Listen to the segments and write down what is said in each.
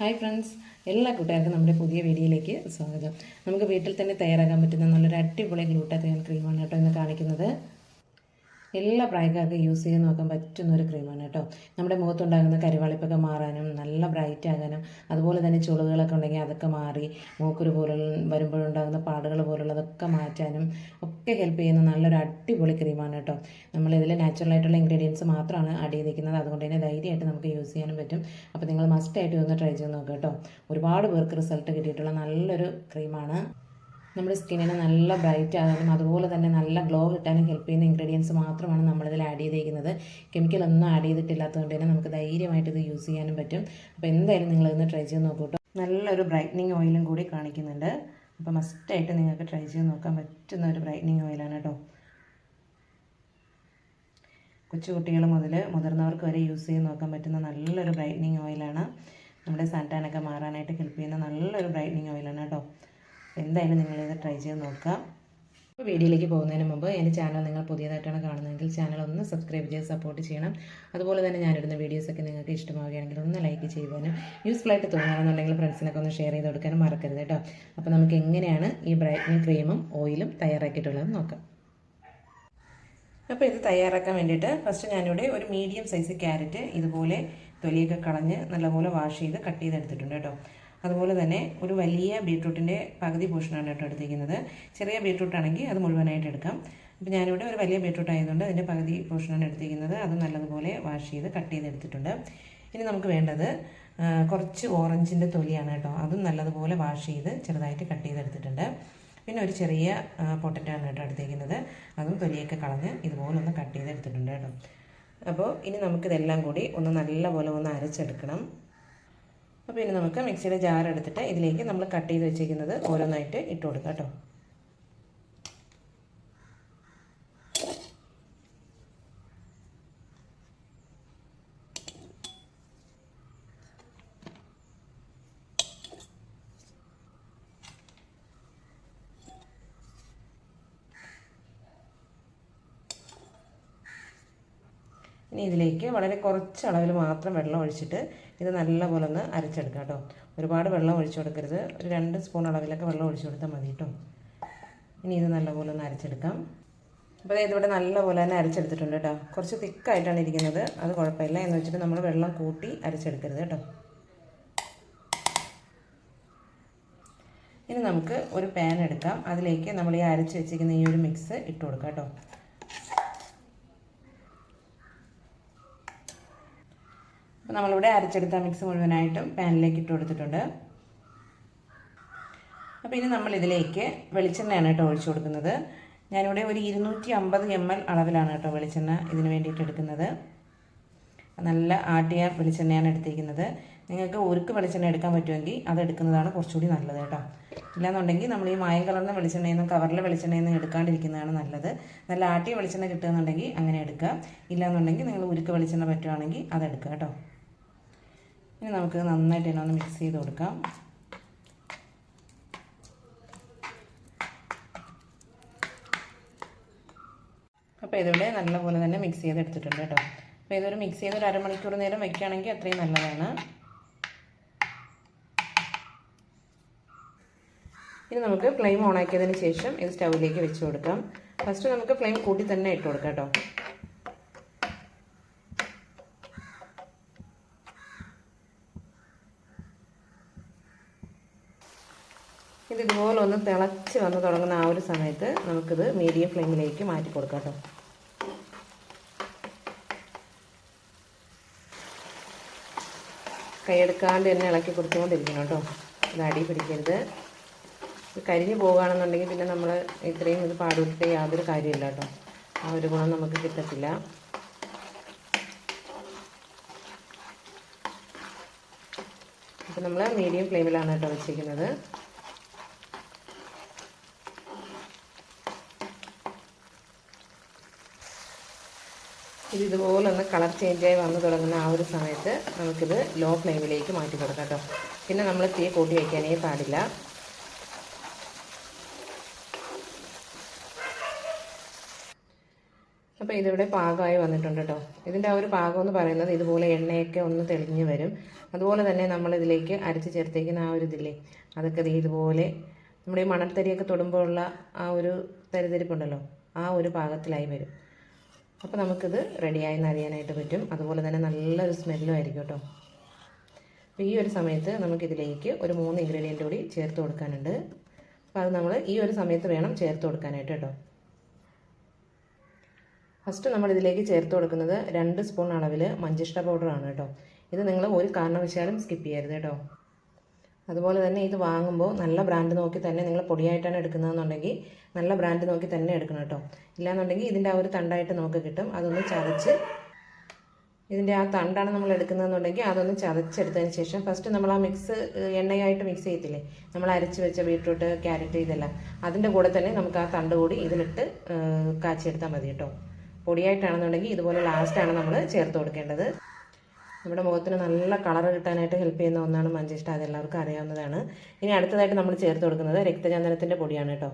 Hi friends എല്ലാ കൂട്ടുകാർക്കും നമ്മുടെ പുതിയ വീഡിയോയിലേക്ക് സ്വാഗതം. നമുക്ക് വീട്ടിൽ തന്നെ തയ്യാറാക്കാൻ പറ്റുന്ന നല്ലൊരു അടിപൊളി ഗ്ലൂട്ടാത്തയോൺ ക്രീമാണ് കേട്ടോ ഇന്ന് കാണിക്കുന്നത്. എല്ലാ പ്രായക്കാർക്കും യൂസ് ചെയ്ത് നോക്കാൻ പറ്റുന്ന ഒരു ക്രീമാണ് കേട്ടോ. നമ്മുടെ മുഖത്തുണ്ടാകുന്ന കരിവാളിപ്പൊക്കെ മാറാനും നല്ല ബ്രൈറ്റ് ആകാനും അതുപോലെ തന്നെ ചുളുകളൊക്കെ ഉണ്ടെങ്കിൽ അതൊക്കെ മാറി മൂക്കുരു പോലുള്ള വരുമ്പോഴുണ്ടാകുന്ന പാടുകൾ പോലുള്ളതൊക്കെ മാറ്റാനും ഒക്കെ ഹെൽപ്പ് ചെയ്യുന്ന നല്ലൊരു അടിപൊളി ക്രീമാണ് കേട്ടോ. നമ്മളിതിൽ നാച്ചുറൽ ആയിട്ടുള്ള ഇൻഗ്രീഡിയൻസ് മാത്രമാണ് ആഡ് ചെയ്തിരിക്കുന്നത്. അതുകൊണ്ട് തന്നെ ധൈര്യമായിട്ട് നമുക്ക് യൂസ് ചെയ്യാനും പറ്റും. അപ്പോൾ നിങ്ങൾ മസ്റ്റായിട്ട് ഒന്ന് ട്രൈ ചെയ്ത് നോക്കുക കേട്ടോ. ഒരുപാട് പേർക്ക് റിസൾട്ട് കിട്ടിയിട്ടുള്ള നല്ലൊരു ക്രീമാണ്. നമ്മുടെ സ്കിന്നിനെ നല്ല ബ്രൈറ്റ് ആകാനും അതുപോലെ തന്നെ നല്ല ഗ്ലോ കിട്ടാനും ഹെൽപ്പ് ചെയ്യുന്ന ഇൻഗ്രീഡിയൻസ് മാത്രമാണ് നമ്മളിതിൽ ആഡ് ചെയ്തിരിക്കുന്നത് കെമിക്കൽ ഒന്നും ആഡ് ചെയ്തിട്ടില്ലാത്തതുകൊണ്ട് തന്നെ നമുക്ക് ധൈര്യമായിട്ട് ഇത് യൂസ് ചെയ്യാനും പറ്റും. അപ്പോൾ എന്തായാലും നിങ്ങൾ ഇന്ന് ട്രൈ ചെയ്ത് നോക്കൂ കേട്ടോ നല്ലൊരു ബ്രൈറ്റനിങ് ഓയിലും കൂടി കാണിക്കുന്നുണ്ട്. അപ്പോൾ മസ്റ്റായിട്ട് നിങ്ങൾക്ക് ട്രൈ ചെയ്ത് നോക്കാൻ പറ്റുന്ന ഒരു ബ്രൈറ്റനിങ് ഓയിലാണ് കേട്ടോ കൊച്ചുകുട്ടികൾ മുതൽ മുതിർന്നവർക്ക് വരെ യൂസ് ചെയ്ത് നോക്കാൻ പറ്റുന്ന നല്ലൊരു ബ്രൈറ്റനിങ് ഓയിലാണ് നമ്മുടെ സൺടാനൊക്കെ മാറാനായിട്ട് ഹെൽപ്പ് ചെയ്യുന്ന നല്ലൊരു ബ്രൈറ്റനിങ് ഓയിലാണ് കേട്ടോ എന്തായാലും നിങ്ങൾ നിങ്ങളിത് ട്രൈ ചെയ്ത് നോക്കുക വീഡിയോയിലേക്ക് പോകുന്നതിന് മുമ്പ് എന്റെ ചാനൽ നിങ്ങൾ പുതിയതായിട്ടാണ് കാണുന്നതെങ്കിൽ ചാനൽ ഒന്ന് സബ്സ്ക്രൈബ് ചെയ്ത് സപ്പോർട്ട് ചെയ്യണം. അതുപോലെ തന്നെ ഞാനിടുന്ന വീഡിയോസൊക്കെ നിങ്ങൾക്ക് ഇഷ്ടമാവുകയാണെങ്കിൽ ഒന്ന് ലൈക്ക് ചെയ്യുവാനും യൂസ്ഫുൾ ആയിട്ട് തോന്നുകയാണെന്നുണ്ടെങ്കിൽ ഫ്രണ്ട്സിനൊക്കെ ഒന്ന് ഷെയർ ചെയ്ത് കൊടുക്കാനും മറക്കരുത് കേട്ടോ. അപ്പോൾ നമുക്ക് എങ്ങനെയാണ് ഈ ബ്രൈറ്റനിങ് ക്രീമും ഓയിലും തയ്യാറാക്കിയിട്ടുള്ളതെന്ന് നോക്കാം. അപ്പോൾ ഇത് തയ്യാറാക്കാൻ വേണ്ടിയിട്ട് ഫസ്റ്റ് ഞാനിവിടെ ഒരു മീഡിയം സൈസ് ക്യാരറ്റ് ഇതുപോലെ തൊലിയൊക്കെ കളഞ്ഞ് നല്ലപോലെ വാഷ് ചെയ്ത് കട്ട് ചെയ്തെടുത്തിട്ടുണ്ട് കേട്ടോ. അതുപോലെ തന്നെ ഒരു വലിയ ബീട്രൂട്ടിന്റെ പകുതി പോർഷനാണ് കേട്ടോ എടുത്തിരിക്കുന്നത്. ചെറിയ ബീട്രൂട്ട് ആണെങ്കിൽ അത് മുഴുവനായിട്ട് എടുക്കാം. അപ്പോൾ ഞാനിവിടെ ഒരു വലിയ ബീട്രൂട്ട് ആയതുകൊണ്ട് അതിന്റെ പകുതി പോർഷനാണ് എടുത്തിരിക്കുന്നത്. അത് നല്ലതുപോലെ വാഷ് ചെയ്ത് കട്ട് ചെയ്ത് എടുത്തിട്ടുണ്ട്. ഇനി നമുക്ക് വേണ്ടത് കുറച്ച് ഓറഞ്ചിന്റെ തൊലിയാണ് കേട്ടോ. അതും നല്ലതുപോലെ വാഷ് ചെയ്ത് ചെറുതായിട്ട് കട്ട് ചെയ്തെടുത്തിട്ടുണ്ട് പിന്നെ ഒരു ചെറിയ പൊട്ടറ്റോ ആണ് കേട്ടോ എടുത്തേക്കുന്നത് അതും തൊലിയൊക്കെ കളഞ്ഞ് ഇതുപോലെ ഒന്ന് കട്ട് ചെയ്തെടുത്തിട്ടുണ്ട് കേട്ടോ. അപ്പോൾ ഇനി നമുക്കിതെല്ലാം കൂടി ഒന്ന് നല്ലപോലെ ഒന്ന് അരച്ചെടുക്കണം. അപ്പോൾ ഇനി നമുക്ക് മിക്സിയുടെ ജാർ എടുത്തിട്ട് ഇതിലേക്ക് നമ്മൾ കട്ട് ചെയ്ത് വെച്ചിരിക്കുന്നത് ഓരോന്നായിട്ട് ഇട്ട് കൊടുക്കാം കേട്ടോ. ഇനി ഇതിലേക്ക് വളരെ കുറച്ച് അളവിൽ മാത്രം വെള്ളം ഒഴിച്ചിട്ട് ഇത് നല്ലപോലെ ഒന്ന് അരച്ചെടുക്കാം കേട്ടോ. ഒരുപാട് വെള്ളം ഒഴിച്ചു കൊടുക്കരുത്. ഒരു രണ്ട് സ്പൂൺ അളവിലൊക്കെ വെള്ളം ഒഴിച്ചു കൊടുത്താൽ മതി കേട്ടോ. ഇനി ഇത് നല്ലപോലെ ഒന്ന് അരച്ചെടുക്കാം. അപ്പോൾ ഇതിവിടെ നല്ലപോലെ തന്നെ അരച്ചെടുത്തിട്ടുണ്ട് കേട്ടോ. കുറച്ച് തിക്കായിട്ടാണ് ഇരിക്കുന്നത്. അത് കുഴപ്പമില്ല എന്ന് വെച്ചിട്ട് നമ്മൾ വെള്ളം കൂട്ടി അരച്ചെടുക്കരുത് കേട്ടോ. ഇനി നമുക്ക് ഒരു പാൻ എടുക്കാം. അതിലേക്ക് നമ്മൾ ഈ അരച്ച് വെച്ചിരിക്കുന്ന ഈ ഒരു മിക്സ് ഇട്ട് കൊടുക്കാം കേട്ടോ. അപ്പോൾ നമ്മളിവിടെ അരച്ചെടുത്ത മിക്സ് മുഴുവനായിട്ടും പാനിലേക്ക് ഇട്ട് കൊടുത്തിട്ടുണ്ട്. അപ്പോൾ ഇനി നമ്മൾ ഇതിലേക്ക് വെളിച്ചെണ്ണയാണ് കേട്ടോ ഒഴിച്ചു കൊടുക്കുന്നത്. ഞാനിവിടെ ഒരു ഇരുന്നൂറ്റി അമ്പത് എം എൽ അളവിലാണ് കേട്ടോ വെളിച്ചെണ്ണ ഇതിന് വേണ്ടിയിട്ട് എടുക്കുന്നത്. നല്ല ആട്ടിയ വെളിച്ചെണ്ണയാണ് എടുത്തിരിക്കുന്നത്. നിങ്ങൾക്ക് ഉരുക്ക് വെളിച്ചെണ്ണ എടുക്കാൻ പറ്റുമെങ്കിൽ അത് എടുക്കുന്നതാണ് കുറച്ചുകൂടി നല്ലത് കേട്ടോ. ഇല്ലാന്നുണ്ടെങ്കിൽ നമ്മൾ ഈ മായം കലർന്ന വെളിച്ചെണ്ണയിൽ നിന്നും കവറിലെ വെളിച്ചെണ്ണയിൽ നിന്നും എടുക്കാണ്ടിരിക്കുന്നതാണ് നല്ലത്. നല്ല ആട്ടിയ വെളിച്ചെണ്ണ കിട്ടുകയെന്നുണ്ടെങ്കിൽ അങ്ങനെ എടുക്കുക. ഇല്ലാന്നുണ്ടെങ്കിൽ നിങ്ങൾ ഉരുക്ക് വെളിച്ചെണ്ണ പറ്റുവാണെങ്കിൽ അതെടുക്കുക കേട്ടോ. ഇനി നമുക്ക് നന്നായിട്ട് തന്നെ ഒന്ന് മിക്സ് ചെയ്ത് കൊടുക്കാം. അപ്പോൾ ഇതിവിടെ നല്ലപോലെ തന്നെ മിക്സ് ചെയ്ത് എടുത്തിട്ടുണ്ട് കേട്ടോ. അപ്പോൾ ഇതൊരു മിക്സ് ചെയ്ത് ഒരു അരമണിക്കൂർ നേരം വയ്ക്കുകയാണെങ്കിൽ അത്രയും നല്ലതാണ്. ഇനി നമുക്ക് ഫ്ലെയിം ഓണാക്കിയതിന് ശേഷം ഇത് സ്റ്റൗവിലേക്ക് വെച്ച് കൊടുക്കാം. ഫസ്റ്റ് നമുക്ക് ഫ്ലെയിം കൂട്ടി തന്നെ ഇട്ട് കൊടുക്കാം കേട്ടോ ഇത് ഇതുപോലെ ഒന്ന് തിളച്ച് വന്ന് തുടങ്ങുന്ന ആ ഒരു സമയത്ത് നമുക്കിത് മീഡിയം ഫ്ലെയിമിലേക്ക് മാറ്റി കൊടുക്കാം കേട്ടോ. കൈയെടുക്കാണ്ട് തന്നെ ഇളക്കി കൊടുത്തുകൊണ്ടിരിക്കണം കേട്ടോ. ഇത് അടി പിടിക്കരുത്. കരിഞ്ഞു പോകുകയാണെന്നുണ്ടെങ്കിൽ പിന്നെ നമ്മൾ ഇത്രയും ഇത് പാടുവിട്ടിട്ട് യാതൊരു കാര്യമില്ല കേട്ടോ. ആ ഒരു ഗുണം നമുക്ക് കിട്ടത്തില്ല. അപ്പം നമ്മൾ മീഡിയം ഫ്ലെയിമിലാണ് കേട്ടോ വെച്ചിരിക്കുന്നത്. ഇത് ഇതുപോലെ ഒന്ന് കളർ ചേഞ്ചായി വന്നു തുടങ്ങുന്ന ആ ഒരു സമയത്ത് നമുക്കിത് ലോ ഫ്ലെയിമിലേക്ക് മാറ്റി കൊടുക്കാം കേട്ടോ. പിന്നെ നമ്മൾ തീ കൂട്ടി വയ്ക്കാനേ പാടില്ല. അപ്പോൾ ഇതിവിടെ പാകമായി വന്നിട്ടുണ്ട് കേട്ടോ. ഇതിന്റെ ആ ഒരു പാകം എന്ന് പറയുന്നത് ഇതുപോലെ എണ്ണയൊക്കെ ഒന്ന് തെളിഞ്ഞ് വരും. അതുപോലെ തന്നെ നമ്മൾ ഇതിലേക്ക് അരച്ച് ചേർത്തേക്കുന്ന ആ ഒരു ഇതില്ലേ അതൊക്കെ ഇതുപോലെ നമ്മുടെ ഈ മണൽത്തരിയൊക്കെ തൊടുമ്പോഴുള്ള ആ ഒരു തരിതരിപ്പുണ്ടല്ലോ ആ ഒരു പാകത്തിലായി വരും. അപ്പോൾ നമുക്കിത് റെഡിയായെന്ന് അറിയാനായിട്ട് പറ്റും. അതുപോലെ തന്നെ നല്ലൊരു സ്മെല്ലും ആയിരിക്കും കേട്ടോ. അപ്പോൾ ഈ ഒരു സമയത്ത് നമുക്കിതിലേക്ക് ഒരു മൂന്ന് ഇൻഗ്രീഡിയന്റ് കൂടി ചേർത്ത് കൊടുക്കാനുണ്ട്. അപ്പോൾ അത് നമ്മൾ ഈ ഒരു സമയത്ത് വേണം ചേർത്ത് കൊടുക്കാനായിട്ട് കേട്ടോ. ഫസ്റ്റ് നമ്മളിതിലേക്ക് ചേർത്ത് കൊടുക്കുന്നത് രണ്ട് സ്പൂൺ അളവിൽ മഞ്ചിഷ്ട പൗഡറാണ് കേട്ടോ. ഇത് നിങ്ങൾ ഒരു കാരണവശാലും സ്കിപ്പ് ചെയ്യരുത് കേട്ടോ. അതുപോലെ തന്നെ ഇത് വാങ്ങുമ്പോൾ നല്ല ബ്രാൻഡ് നോക്കി തന്നെ നിങ്ങൾ പൊടിയായിട്ടാണ് എടുക്കുന്നതെന്നുണ്ടെങ്കിൽ നല്ല ബ്രാൻഡ് നോക്കി തന്നെ എടുക്കണം കേട്ടോ. ഇല്ലാന്നുണ്ടെങ്കിൽ ഇതിന്റെ ആ ഒരു തണ്ടായിട്ട് നമുക്ക് കിട്ടും. അതൊന്ന് ചതച്ച് ഇതിന്റെ ആ തണ്ടാണ് നമ്മൾ എടുക്കുന്നതെന്നുണ്ടെങ്കിൽ അതൊന്ന് ചതച്ചെടുത്തതിന് ശേഷം ഫസ്റ്റ് നമ്മൾ ആ മിക്സ് എണ്ണയായിട്ട് മിക്സ് ചെയ്യത്തില്ലേ? നമ്മൾ അരച്ച് വെച്ച ബീട്രൂട്ട് ക്യാരറ്റ് ഇതെല്ലാം. അതിന്റെ കൂടെ തന്നെ നമുക്ക് ആ തണ്ട് കൂടി ഇതിലിട്ട് കാച്ചിയെടുത്താൽ മതി കേട്ടോ. പൊടിയായിട്ടാണെന്നുണ്ടെങ്കിൽ ഇതുപോലെ ലാസ്റ്റാണ് നമ്മൾ ചേർത്ത് കൊടുക്കേണ്ടത്. നമ്മുടെ മുഖത്തിന് നല്ല കളർ കിട്ടാനായിട്ട് ഹെൽപ്പ് ചെയ്യുന്ന ഒന്നാണ് മഞ്ചിഷ്ട അത് എല്ലാവർക്കും അറിയാവുന്നതാണ്. ഇനി അടുത്തതായിട്ട് നമ്മൾ ചേർത്ത് കൊടുക്കുന്നത് രക്തചന്ദനത്തിന്റെ പൊടിയാണ് കേട്ടോ.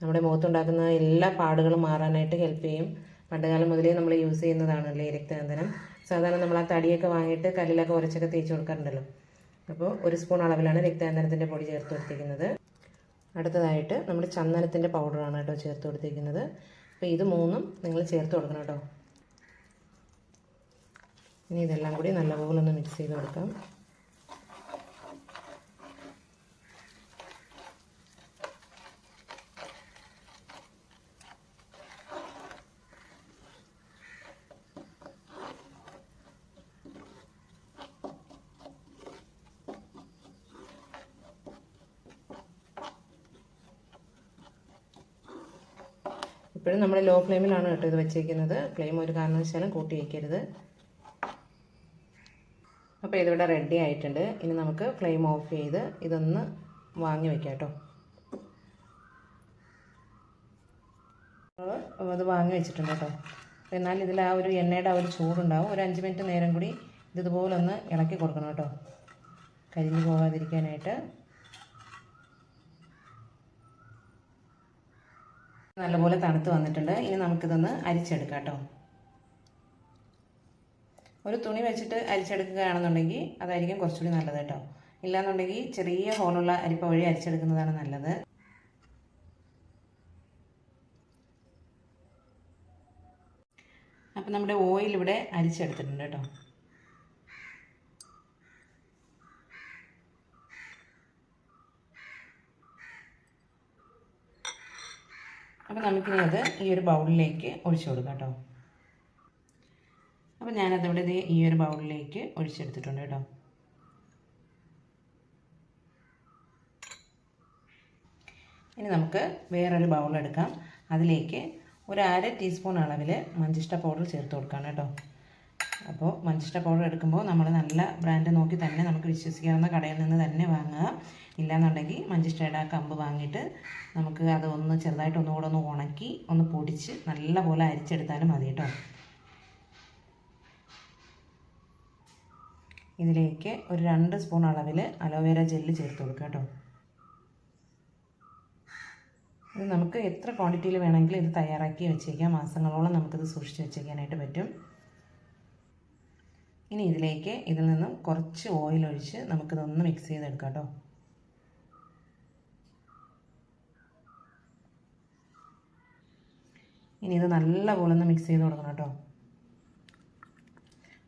നമ്മുടെ മുഖത്തുണ്ടാക്കുന്ന എല്ലാ പാടുകളും മാറാനായിട്ട് ഹെൽപ്പ് ചെയ്യും. പണ്ടുകാലം മുതലേ നമ്മൾ യൂസ് ചെയ്യുന്നതാണല്ലേ രക്തചന്ദനം. സാധാരണ നമ്മൾ ആ തടിയൊക്കെ വാങ്ങിയിട്ട് കല്ലിലൊക്കെ ഉരച്ചൊക്കെ തേച്ച് കൊടുക്കാറുണ്ടല്ലോ. അപ്പോൾ ഒരു സ്പൂൺ അളവിലാണ് രക്തചന്ദനത്തിന്റെ പൊടി ചേർത്ത് കൊടുത്തിരിക്കുന്നത്. അടുത്തതായിട്ട് നമ്മൾ ചന്ദനത്തിന്റെ പൗഡറാണ് കേട്ടോ ചേർത്ത് കൊടുത്തിരിക്കുന്നത്. അപ്പോൾ ഇത് മൂന്നും നിങ്ങൾ ചേർത്ത് കൊടുക്കണം കേട്ടോ. ഇനി ഇതെല്ലാം കൂടി നല്ലപോലെ ഒന്ന് മിക്സ് ചെയ്ത് കൊടുക്കാം. ഇപ്പോഴും നമ്മൾ ലോ ഫ്ലെയിമിലാണ് കേട്ടോ ഇത് വെച്ചേക്കുന്നത്. ഫ്ലെയിം ഒരു കാരണവശാലും കൂട്ടി വയ്ക്കരുത് അപ്പോൾ ഇതിവിടെ റെഡി ആയിട്ടുണ്ട്. ഇനി നമുക്ക് ഫ്ലെയിം ഓഫ് ചെയ്ത് ഇതൊന്ന് വാങ്ങി വെക്കാം കേട്ടോ. അത് വാങ്ങി വെച്ചിട്ടുണ്ട് കേട്ടോ. എന്നാൽ ഇതിൽ ആ ഒരു എണ്ണയുടെ ആ ഒരു ചൂടുണ്ടാവും. ഒരു അഞ്ച് മിനിറ്റ് നേരം കൂടി ഇതുപോലെ ഒന്ന് ഇളക്കി കൊടുക്കണം കേട്ടോ. കരിഞ്ഞു പോകാതിരിക്കാനായിട്ട്. നല്ലപോലെ തണുത്ത് വന്നിട്ടുണ്ട്. ഇനി നമുക്കിതൊന്ന് അരിച്ചെടുക്കാം കേട്ടോ. ഒരു തുണി വെച്ചിട്ട് അരിച്ചെടുക്കുകയാണെന്നുണ്ടെങ്കിൽ അതായിരിക്കും കുറച്ചുകൂടി നല്ലത് കേട്ടോ. ഇല്ലാന്നുണ്ടെങ്കിൽ ചെറിയ ഹോളുള്ള അരിപ്പ വഴി അരിച്ചെടുക്കുന്നതാണ് നല്ലത്. അപ്പം നമ്മുടെ ഓയിൽ ഇവിടെ അരിച്ചെടുത്തിട്ടുണ്ട് കേട്ടോ. അപ്പോൾ നമുക്കിനി അത് ഈ ഒരു ബൗളിലേക്ക് ഒഴിച്ചു കൊടുക്കാം കേട്ടോ. അപ്പോൾ ഞാനതിവിടെ ഇത് ഈ ഒരു ബൗളിലേക്ക് ഒഴിച്ചെടുത്തിട്ടുണ്ട് കേട്ടോ. ഇനി നമുക്ക് വേറൊരു ബൗൾ എടുക്കാം. അതിലേക്ക് ഒരു അര ടീസ്പൂൺ അളവിൽ മഞ്ചിഷ്ട പൗഡർ ചേർത്ത് കൊടുക്കാം കേട്ടോ. അപ്പോൾ മഞ്ചിഷ്ട പൗഡർ എടുക്കുമ്പോൾ നമ്മൾ നല്ല ബ്രാൻഡ് നോക്കി തന്നെ നമുക്ക് വിശ്വസിക്കാവുന്ന കടയിൽ നിന്ന് തന്നെ വാങ്ങുക. ഇല്ലാന്നുണ്ടെങ്കിൽ മഞ്ചിഷ്ടയുടെ ആ കമ്പ് വാങ്ങിയിട്ട് നമുക്ക് അത് ഒന്ന് ചെറുതായിട്ട് ഒന്നുകൂടെ ഒന്ന് ഉണക്കി ഒന്ന് പൊടിച്ച് നല്ലപോലെ അരിച്ചെടുത്താലും മതി കേട്ടോ. ഇതിലേക്ക് ഒരു രണ്ട് സ്പൂൺ അളവിൽ അലോവേര ജെല്ല് ചേർത്ത് കൊടുക്കുക കേട്ടോ. ഇത് നമുക്ക് എത്ര ക്വാണ്ടിറ്റിയിൽ വേണമെങ്കിലും ഇത് തയ്യാറാക്കി വെച്ചേക്കാം. മാസങ്ങളോളം നമുക്കിത് സൂക്ഷിച്ച് വെച്ചേക്കാനായിട്ട് പറ്റും. ഇനി ഇതിലേക്ക് ഇതിൽ നിന്നും കുറച്ച് ഓയിൽ ഒഴിച്ച് നമുക്കിതൊന്ന് മിക്സ് ചെയ്തെടുക്കാം കേട്ടോ. ഇനി ഇത് നല്ലപോലെ ഒന്ന് മിക്സ് ചെയ്ത് കൊടുക്കണം കേട്ടോ.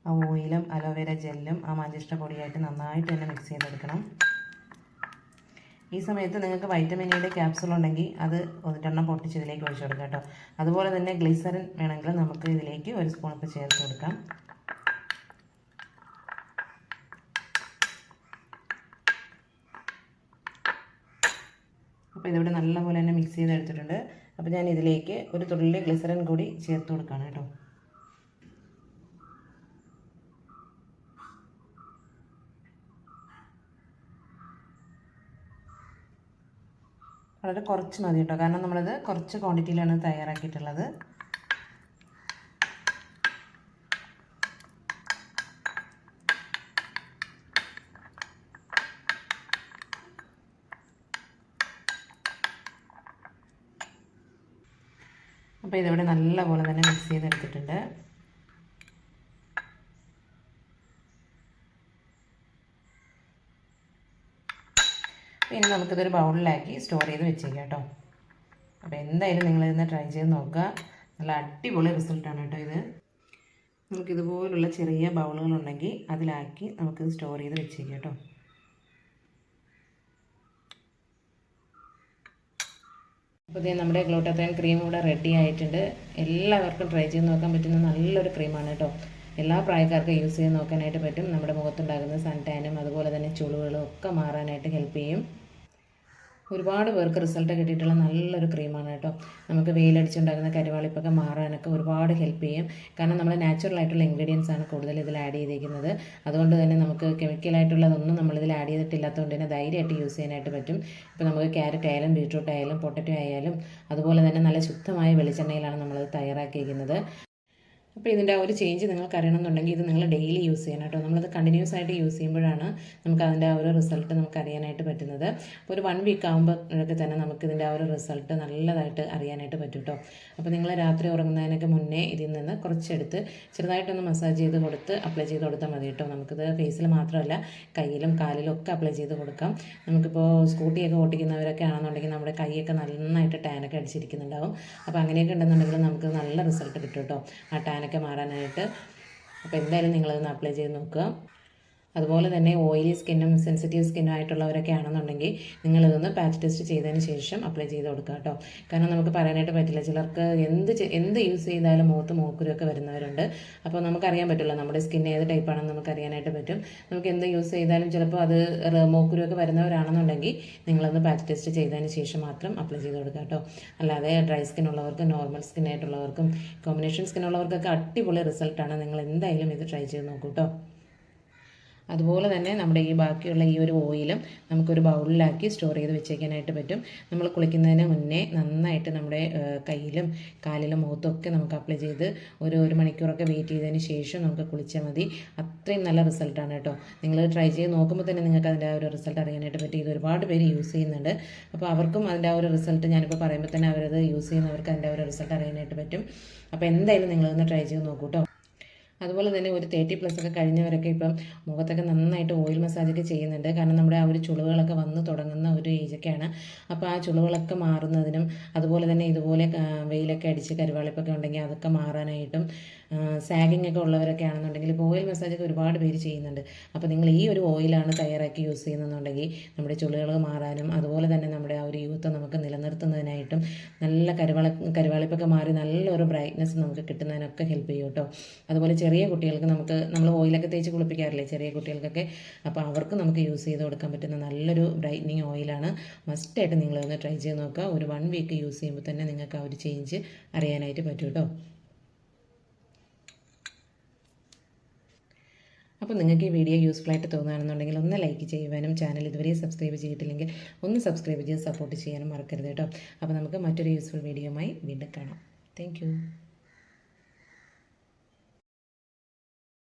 ആ ഓയിലും അലോവേര ജെല്ലും ആ മഞ്ചിഷ്ട പൊടിയായിട്ട് നന്നായിട്ട് തന്നെ മിക്സ് ചെയ്തെടുക്കണം. ഈ സമയത്ത് നിങ്ങൾക്ക് വൈറ്റമിൻ ഇയുടെ ക്യാപ്സുൾ ഉണ്ടെങ്കിൽ അത് ഒന്നിട്ടെണ്ണം പൊട്ടിച്ച് ഇതിലേക്ക് ഒഴിച്ചു കൊടുക്കാം കേട്ടോ. അതുപോലെ തന്നെ ഗ്ലിസറിൻ വേണമെങ്കിൽ നമുക്ക് ഇതിലേക്ക് ഒരു സ്പൂൺ ഇപ്പോൾ ചേർത്ത് കൊടുക്കാം. അപ്പോൾ ഇതിവിടെ നല്ലപോലെ തന്നെ മിക്സ് ചെയ്തെടുത്തിട്ടുണ്ട്. അപ്പോൾ ഞാൻ ഇതിലേക്ക് ഒരു തുള്ളി ഗ്ലിസറിൻ കൂടി ചേർത്ത് കൊടുക്കുകയാണ് കേട്ടോ. വളരെ കുറച്ച് മതി കേട്ടോ കാരണം നമ്മളത് കുറച്ച് ക്വാണ്ടിറ്റിയിലാണ് തയ്യാറാക്കിയിട്ടുള്ളത്. അപ്പോൾ ഇതിവിടെ നല്ലപോലെ തന്നെ മിക്സ് ചെയ്തെടുത്തിട്ടുണ്ട്. ഇനി നമുക്കിതൊരു ബൗളിലാക്കി സ്റ്റോർ ചെയ്ത് വെച്ചേക്കാം കേട്ടോ. അപ്പോൾ എന്തായാലും നിങ്ങളിതൊന്ന് ട്രൈ ചെയ്ത് നോക്കുക. നല്ല അടിപൊളി റിസൾട്ടാണ് കേട്ടോ ഇത്. നമുക്കിതുപോലുള്ള ചെറിയ ബൗളുകളുണ്ടെങ്കിൽ അതിലാക്കി നമുക്കിത് സ്റ്റോർ ചെയ്ത് വെച്ചേക്കാം കേട്ടോ. അപ്പോൾ ഇതേ നമ്മുടെ ഗ്ലൂട്ടത്തൈൻ ക്രീം ഇവിടെ റെഡി ആയിട്ടുണ്ട്. എല്ലാവർക്കും ട്രൈ ചെയ്ത് നോക്കാൻ പറ്റുന്ന നല്ലൊരു ക്രീമാണ് കേട്ടോ. എല്ലാ പ്രായക്കാർക്കും യൂസ് ചെയ്ത് നോക്കാനായിട്ട് പറ്റും. നമ്മുടെ മുഖത്തുണ്ടാകുന്ന സൺടാനും അതുപോലെ തന്നെ ചുളിവുകളും ഒക്കെ മാറാനായിട്ട് ഹെൽപ്പ് ചെയ്യും. ഒരുപാട് പേർക്ക് റിസൾട്ട് കിട്ടിയിട്ടുള്ള നല്ലൊരു ക്രീമാണ് കേട്ടോ. നമുക്ക് വെയിലടിച്ചുണ്ടാകുന്ന കരിവാളിപ്പൊക്കെ മാറാനൊക്കെ ഒരുപാട് ഹെൽപ്പ് ചെയ്യും. കാരണം നമ്മൾ നാച്ചുറൽ ആയിട്ടുള്ള ഇൻഗ്രീഡിയൻസ് ആണ് കൂടുതൽ ഇതിൽ ആഡ് ചെയ്തിരിക്കുന്നത്. അതുകൊണ്ട് തന്നെ നമുക്ക് കെമിക്കലായിട്ടുള്ളതൊന്നും നമ്മളിതിൽ ആഡ് ചെയ്തിട്ടില്ലാത്തതുകൊണ്ട് തന്നെ ധൈര്യമായിട്ട് യൂസ് ചെയ്യാനായിട്ട് പറ്റും. ഇപ്പോൾ നമുക്ക് ക്യാരറ്റ് ആയാലും ബീട്രൂട്ട് ആയാലും പൊട്ടറ്റോ ആയാലും അതുപോലെ തന്നെ നല്ല ശുദ്ധമായ വെളിച്ചെണ്ണയിലാണ് നമ്മളത് തയ്യാറാക്കിയിരിക്കുന്നത്. അപ്പോൾ ഇതിന്റെ ആ ഒരു ചേഞ്ച് നിങ്ങൾക്ക് അറിയണമെന്നുണ്ടെങ്കിൽ ഇത് നിങ്ങൾ ഡെയിലി യൂസ് ചെയ്യണം കേട്ടോ. നമ്മളത് കണ്ടിന്യൂസ് ആയിട്ട് യൂസ് ചെയ്യുമ്പോഴാണ് നമുക്ക് അതിന്റെ ആ ഒരു റിസൾട്ട് നമുക്ക് അറിയാനായിട്ട് പറ്റുന്നത്. അപ്പോൾ ഒരു വൺ വീക്ക് ആകുമ്പോഴൊക്കെ തന്നെ നമുക്ക് ഇതിന്റെ ആ ഒരു റിസൾട്ട് നല്ലതായിട്ട് അറിയാനായിട്ട് പറ്റും കേട്ടോ. അപ്പോൾ നിങ്ങൾ രാത്രി ഉറങ്ങുന്നതിനൊക്കെ മുന്നേ ഇതിൽ നിന്ന് കുറച്ചെടുത്ത് ചെറുതായിട്ടൊന്ന് മസാജ് ചെയ്ത് കൊടുത്ത് അപ്ലൈ ചെയ്ത് കൊടുത്താൽ മതി കേട്ടോ. നമുക്കിത് ഫേസിൽ മാത്രമല്ല കയ്യിലും കാലിലും ഒക്കെ അപ്ലൈ ചെയ്ത് കൊടുക്കാം. നമുക്കിപ്പോൾ സ്കൂട്ടിയൊക്കെ ഓട്ടിക്കുന്നവരൊക്കെ ആണെന്നുണ്ടെങ്കിൽ നമ്മുടെ കൈയൊക്കെ നന്നായിട്ട് ടാനൊക്കെ അടിച്ചിരിക്കുന്നുണ്ടാവും. അപ്പോൾ അങ്ങനെയൊക്കെ ഉണ്ടെന്നുണ്ടെങ്കിൽ നമുക്ക് നല്ല റിസൾട്ട് കിട്ടും കേട്ടോ. ആ ടാനൊക്കെ മാറാനായിട്ട്. അപ്പോൾ എന്തായാലും നിങ്ങളതൊന്ന് അപ്ലൈ ചെയ്ത് നോക്കുക. അതുപോലെ തന്നെ ഓയിലി സ്കിന്നും സെൻസിറ്റീവ് സ്കിന്നും ആയിട്ടുള്ളവരൊക്കെ ആണെന്നുണ്ടെങ്കിൽ നിങ്ങൾ ഇതൊന്ന് പാച്ച് ടെസ്റ്റ് ചെയ്തതിന് ശേഷം അപ്ലൈ ചെയ്ത് കൊടുക്കുക കേട്ടോ. കാരണം നമുക്ക് പറയാനായിട്ട് പറ്റില്ല. ചിലർക്ക് എന്ത് എന്ത് യൂസ് ചെയ്താലും മുഖത്ത് മൂക്കുരൊക്കെ വരുന്നവരുണ്ട്. അപ്പോൾ നമുക്കറിയാൻ പറ്റില്ല നമ്മുടെ സ്കിൻ ഏത് ടൈപ്പാണെന്ന് നമുക്ക് അറിയാനായിട്ട് പറ്റും. നമുക്ക് എന്ത് യൂസ് ചെയ്താലും ചിലപ്പോൾ അത് മോക്കുരൊക്കെ വരുന്നവരാണെന്നുണ്ടെങ്കിൽ നിങ്ങളൊന്ന് പാച്ച് ടെസ്റ്റ് ചെയ്തതിന് ശേഷം മാത്രം അപ്ലൈ ചെയ്ത് കൊടുക്കുക കേട്ടോ. അല്ലാതെ ഡ്രൈ സ്കിൻ ഉള്ളവർക്കും നോർമൽ സ്കിൻ ആയിട്ടുള്ളവർക്കും കോമ്പിനേഷൻ സ്കിൻ ഉള്ളവർക്കൊക്കെ അടിപൊളി റിസൾട്ടാണ് നിങ്ങൾ എന്തായാലും ഇത് ട്രൈ ചെയ്ത് നോക്കൂ കേട്ടോ. അതുപോലെ തന്നെ നമ്മുടെ ഈ ബാക്കിയുള്ള ഈ ഒരു ഓയിലും നമുക്കൊരു ബൗളിലാക്കി സ്റ്റോർ ചെയ്ത് വെച്ചേക്കാനായിട്ട് പറ്റും. നമ്മൾ കുളിക്കുന്നതിന് മുന്നേ നന്നായിട്ട് നമ്മുടെ കയ്യിലും കാലിലും മുഖത്തൊക്കെ നമുക്ക് അപ്ലൈ ചെയ്ത് ഒരു ഒരു മണിക്കൂറൊക്കെ വെയിറ്റ് ചെയ്തതിന് ശേഷം നമുക്ക് കുളിച്ചാൽ മതി. അത്രയും നല്ല റിസൾട്ടാണ് കേട്ടോ. നിങ്ങൾ ട്രൈ ചെയ്ത് നോക്കുമ്പോൾ തന്നെ നിങ്ങൾക്ക് അതിന്റെ ആ ഒരു റിസൾട്ട് അറിയാനായിട്ട് പറ്റി. ഇത് ഒരുപാട് പേര് യൂസ് ചെയ്യുന്നുണ്ട്. അപ്പോൾ അവർക്കും അതിന്റെ ആ ഒരു റിസൾട്ട് ഞാനിപ്പോൾ പറയുമ്പോൾ തന്നെ അവരത് യൂസ് ചെയ്യുന്നവർക്ക് അതിന്റെ ആ ഒരു റിസൾട്ട് അറിയാനായിട്ട് പറ്റും. അപ്പോൾ എന്തായാലും നിങ്ങളൊന്ന് ട്രൈ ചെയ്ത് നോക്കൂ കേട്ടോ. അതുപോലെ തന്നെ ഒരു തേർട്ടി പ്ലസ് ഒക്കെ കഴിഞ്ഞവരൊക്കെ ഇപ്പം മുഖത്തൊക്കെ നന്നായിട്ട് ഓയിൽ മസാജൊക്കെ ചെയ്യുന്നുണ്ട്. കാരണം നമ്മുടെ ആ ഒരു ചുളുകളൊക്കെ വന്ന് തുടങ്ങുന്ന ഒരു ഏജൊക്കെയാണ് അപ്പോൾ ആ ചുളിവുകളൊക്കെ മാറുന്നതിനും അതുപോലെ തന്നെ ഇതുപോലെ വെയിലൊക്കെ അടിച്ച് കരുവാളിപ്പൊക്കെ ഉണ്ടെങ്കിൽ അതൊക്കെ മാറാനായിട്ടും സാഗിങ് ഒക്കെ ഉള്ളവരൊക്കെ ആണെന്നുണ്ടെങ്കിൽ ഇപ്പോൾ ഓയിൽ മസാജൊക്കെ ഒരുപാട് പേര് ചെയ്യുന്നുണ്ട്. അപ്പോൾ നിങ്ങൾ ഈ ഒരു ഓയിലാണ് തയ്യാറാക്കി യൂസ് ചെയ്യുന്നതെന്നുണ്ടെങ്കിൽ നമ്മുടെ ചുളികൾ മാറാനും അതുപോലെ തന്നെ നമ്മുടെ ആ ഒരു യൂത്ത് നമുക്ക് നിലനിർത്തുന്നതിനായിട്ടും നല്ല കരുവാള കരുവാളിപ്പൊക്കെ മാറി നല്ലൊരു ബ്രൈറ്റ്നസ് നമുക്ക് കിട്ടുന്നതിനൊക്കെ ഹെൽപ്പ് ചെയ്യും കേട്ടോ. അതുപോലെ ചെറിയ കുട്ടികൾക്ക് നമുക്ക് നമ്മൾ ഓയിലൊക്കെ തേച്ച് കുളിപ്പിക്കാറില്ലേ ചെറിയ കുട്ടികൾക്കൊക്കെ? അപ്പോൾ അവർക്ക് നമുക്ക് യൂസ് ചെയ്ത് കൊടുക്കാൻ പറ്റുന്ന നല്ലൊരു ബ്രൈറ്റനിങ് ഓയിലാണ്. മസ്റ്റായിട്ട് നിങ്ങളൊന്ന് ട്രൈ ചെയ്ത് നോക്കുക. ഒരു വൺ വീക്ക് യൂസ് ചെയ്യുമ്പോൾ തന്നെ നിങ്ങൾക്ക് ആ ഒരു ചേഞ്ച് അറിയാനായിട്ട് പറ്റും കേട്ടോ. അപ്പോൾ നിങ്ങൾക്ക് ഈ വീഡിയോ യൂസ്ഫുൾ ആയിട്ട് തോന്നുകയാണെന്നുണ്ടെങ്കിൽ ഒന്ന് ലൈക്ക് ചെയ്യുവാനും ചാനൽ ഇതുവരെ സബ്സ്ക്രൈബ് ചെയ്തിട്ടില്ലെങ്കിൽ ഒന്ന് സബ്സ്ക്രൈബ് ചെയ്ത് സപ്പോർട്ട് ചെയ്യാനും മറക്കരുത് കേട്ടോ. അപ്പോൾ നമുക്ക് മറ്റൊരു യൂസ്ഫുൾ വീഡിയോയുമായി വീണ്ടും കാണാം. താങ്ക്